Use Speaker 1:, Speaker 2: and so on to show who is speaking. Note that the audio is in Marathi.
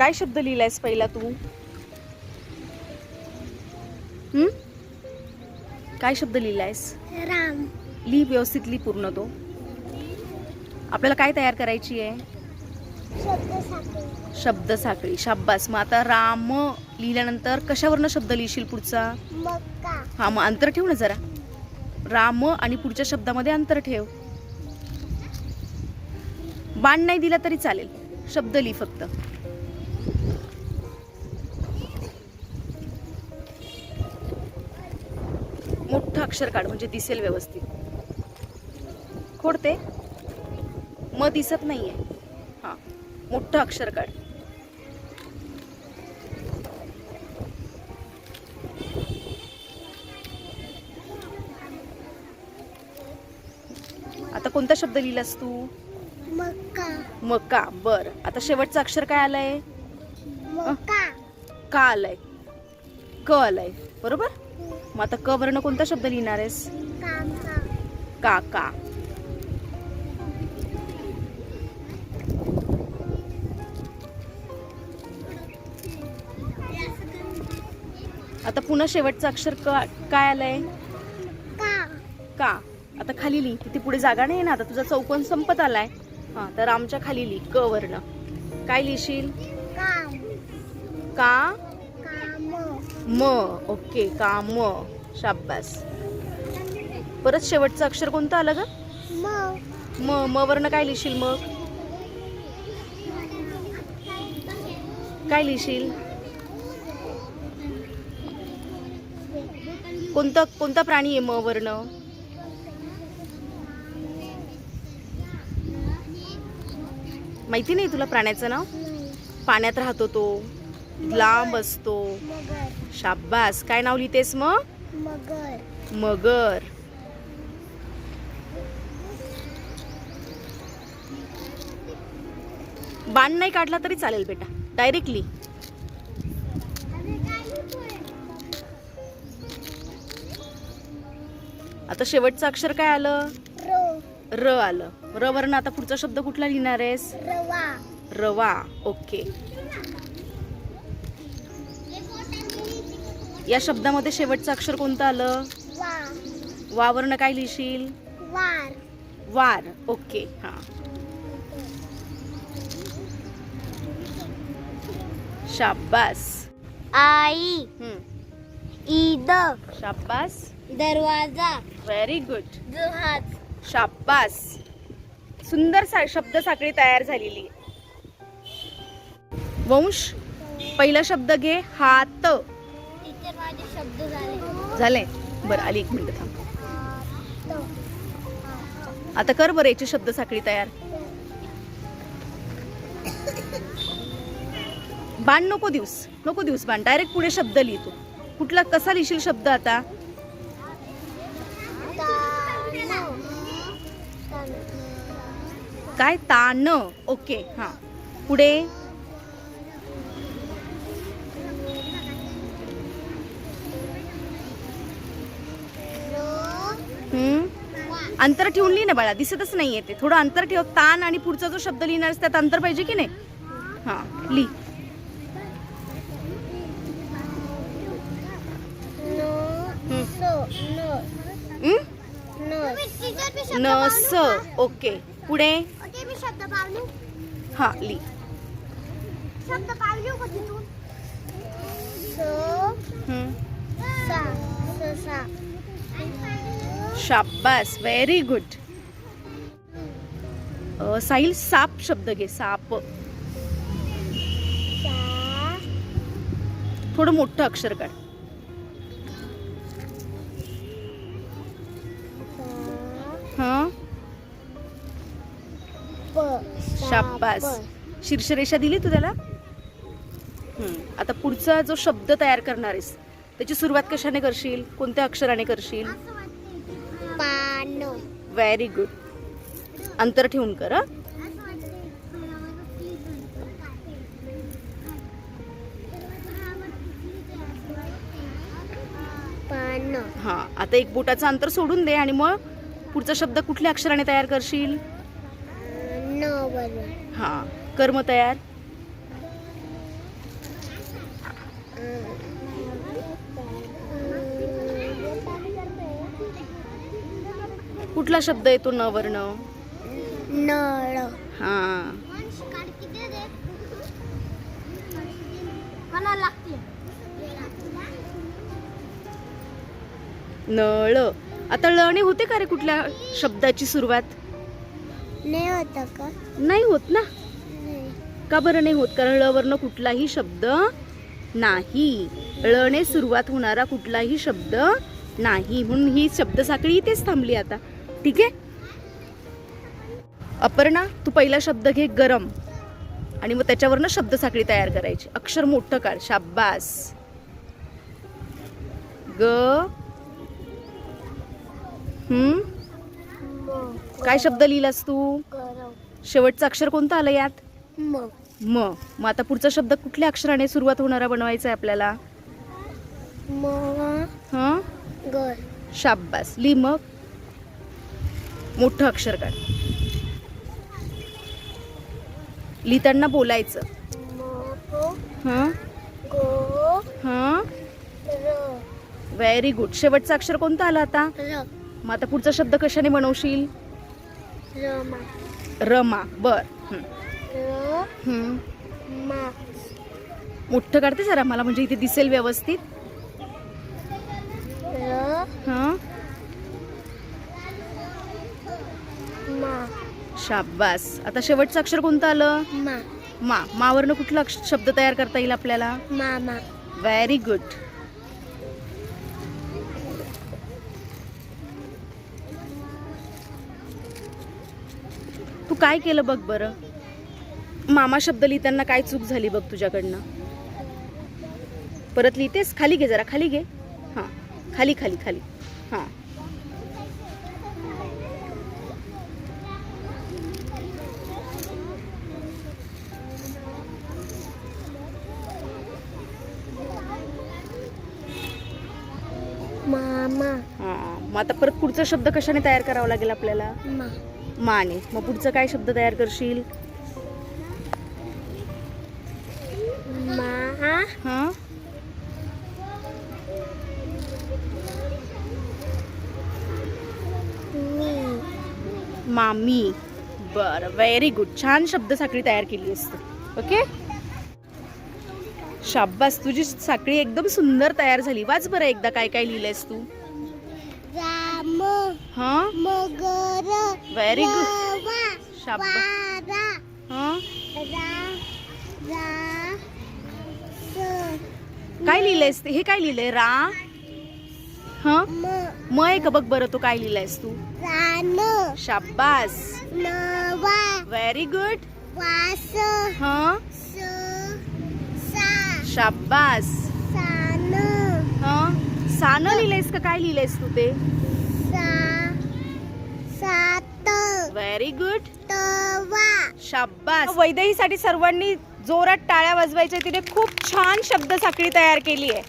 Speaker 1: काय शब्द लिहिलायस पहिला तू? हम्म काय शब्द लिहिलायस?
Speaker 2: राम.
Speaker 1: लिही व्यवस्थित लिही पूर्ण तो. आपल्याला काय तयार करायची आहे?
Speaker 2: शब्द साखळी.
Speaker 1: शाब्बास. मग आता राम लिहिल्यानंतर कशावरनं शब्द लिहिशील पुढचा? हा मग अंतर ठेव ना जरा. राम आणि पुढच्या शब्दामध्ये अंतर ठेव. बाण नाही दिला तरी चालेल. शब्द लिही फक्त. अक्षर काढ म्हणजे दिसेल व्यवस्थित. खोडते? म दिसत नाहीये. हा मोठं अक्षर काढ आता कोणता शब्द लिहिलास तू?
Speaker 2: मक्का.
Speaker 1: मका बर. आता शेवटचं अक्षर काय आलंय?
Speaker 2: मक्का.
Speaker 1: का आलंय? क आलंय. बरोबर? मग आता क वर्ण कोणता शब्द लिहिणार आहेस?
Speaker 2: काका.
Speaker 1: का का आता पुन्हा शेवटचं अक्षर क काय आलंय?
Speaker 2: का.
Speaker 1: का आता खाली लिही तिथे पुढे जागा नाही ना आता तुझा चौकोन संपत आलाय. हा तर आमच्या खाली लिही क वर्ण काय लिहिशील? का? म. ओके का म. शाब्बास परत शेवटचं अक्षर कोणतं आलं ग?
Speaker 2: म.
Speaker 1: म. वर्ण काय लिहिशील मग? काय लिहिशील? कोणता कोणता प्राणी आहे म वर्ण माहिती नाही तुला प्राण्याचं नाव? पाण्यात राहतो तो लांब असतो. शाब्बास काय नाव लिहितेस मग?
Speaker 2: मगर.
Speaker 1: मगर. बाण नाही काढला तरी चालेल बेटा. डायरेक्टली आता शेवटचं अक्षर काय आलं?
Speaker 2: रो.
Speaker 1: र आलं. र वर्ण आता पुढचा शब्द कुठला लिहिणार आहेस?
Speaker 2: रवा.
Speaker 1: रवा. ओके. या शब्दामध्ये शेवटचं अक्षर कोणतं आलं?
Speaker 2: वा
Speaker 1: वावर्ण काय लिहिशील?
Speaker 2: वार.
Speaker 1: वार. ओके. हा. शाब्बास.
Speaker 2: आई. ईद.
Speaker 1: शाब्बास.
Speaker 2: दरवाजा.
Speaker 1: व्हेरी गुड
Speaker 2: जहाज.
Speaker 1: शाब्बास. सुंदर सा शब्द साखळी तयार झालेली. वंश. पहिला शब्द घे. हात.
Speaker 2: इथे माझे शब्द झाले.
Speaker 1: झाले बरं आली एक मिनिट थांब. आता कर बरं याची शब्द साखळी तयार. बाण नको दिवस नको दिवस बाण. डायरेक्ट पुढे शब्द लिहितो कुठला कसा लिहिशील शब्द आता? काय? तान ओके हा. पुढे हम्म अंतर ठेवून लिहि ना बाळा दिसतच नाही येते थोडं अंतर ठेव तान आणि पुढचा जो शब्द लिहिणार त्यात अंतर पाहिजे की नाही? हा लिही हम्म? न स ओके. पुढे? हा लिही
Speaker 2: शब्द
Speaker 1: शाब्बास व्हेरी गुड साहिल साप शब्द घे साप. थोडं मोठं अक्षर काढ. शाब्बास शीर्षरेषा दिली तू त्याला? आता पुढचा जो शब्द तयार करणार आहेस त्याची सुरुवात कशाने करशील? कोणत्या अक्षराने करशील? व्हेरी गुड अंतर ठेवून कर हं?
Speaker 2: पान
Speaker 1: हा आता एक बोटाचं अंतर सोडून दे आणि मग पुढचा शब्द कुठल्या अक्षराने तयार करशील?
Speaker 2: बरोबर
Speaker 1: हा कर्म तयार. कुठला शब्द येतो न वर्ण?
Speaker 2: नळ.
Speaker 1: हा. नळ. आता ळने होते का रे कुठल्या शब्दाची सुरुवात?
Speaker 2: नाही होत का?
Speaker 1: नाही होत ना? का बरं नाही होत? कारण ळ वर्ण कुठलाही शब्द नाही. ळने सुरुवात होणारा कुठलाही शब्द नाही. म्हणून ही शब्दसाखळी इथेच थांबली आता. ठीक आहे? अपर्णा तू पहिला शब्द घे गरम. आणि मग त्याच्यावरनं शब्दसाखळी तयार करायची. अक्षर मोठं काढ. शाब्बास. ग. काय शब्द लिहिलास तू? शेवटचं अक्षर कोणतं आलं यात?
Speaker 2: म.
Speaker 1: मग आता पुढचा शब्द कुठल्या अक्षराने सुरुवात होणारा बनवायचा आहे आपल्याला हा? शाब्बास. ली मग. मोठं अक्षर काढ. लिहिताना बोलायचं. हा? हा? व्हेरी गुड शेवटचं अक्षर कोणतं आलं आता? मग आता पुढचा शब्द कशाने बनवशील?
Speaker 2: रमा.
Speaker 1: रमा बर मोठं काढते जरा मला म्हणजे इथे दिसेल व्यवस्थित. हा
Speaker 2: मा
Speaker 1: शाब्बास आता शेवटचं अक्षर कोणतं आलं?
Speaker 2: मा.
Speaker 1: मा. मावरनं कुठला शब्द तयार करता येईल आपल्याला?
Speaker 2: मामा.
Speaker 1: व्हेरी गुड तू काय केलं बघ बरं? मामा शब्द लिहिताना काय चूक झाली बघ तुझ्याकडनं? परत लिहितेस? खाली घे जरा खाली घे. हां. खाली खाली खाली. हां.
Speaker 2: मामा
Speaker 1: हां मग आता परत पुढचा शब्द कशाने तयार करावा लागेल आपल्याला?
Speaker 2: मा.
Speaker 1: माने मग पुढचं काय शब्द तयार करशील?
Speaker 2: मा.
Speaker 1: हां?
Speaker 2: मी.
Speaker 1: मामी बरं व्हेरी गुड छान शब्द साखळी तयार केली असते. ओके? शाब्बास तुझी साखळी एकदम सुंदर तयार झाली. वाच बरं एकदा काय काय लिहिलंयस तू. हा?
Speaker 2: मगर
Speaker 1: व्हेरी गुड
Speaker 2: वारा
Speaker 1: हा? काय लिहिलंयस ते? हे काय लिहिलंय? रा? हा?
Speaker 2: म
Speaker 1: आहे का? बघ बरं तू काय लिहिलंयस तू? शाब्बास व्हेरी गुड हा?
Speaker 2: स सा
Speaker 1: शाब्बास
Speaker 2: सान.
Speaker 1: हा? सानं लिहिलंयस का? काय लिहिलंयस तू ते? व्हेरी गुड
Speaker 2: तवा.
Speaker 1: शाब्बास. वैदेहीसाठी सर्वांनी जोरात टाळ्या वाजवायच्या. तिने खूप छान शब्द साखळी तयार केली आहे.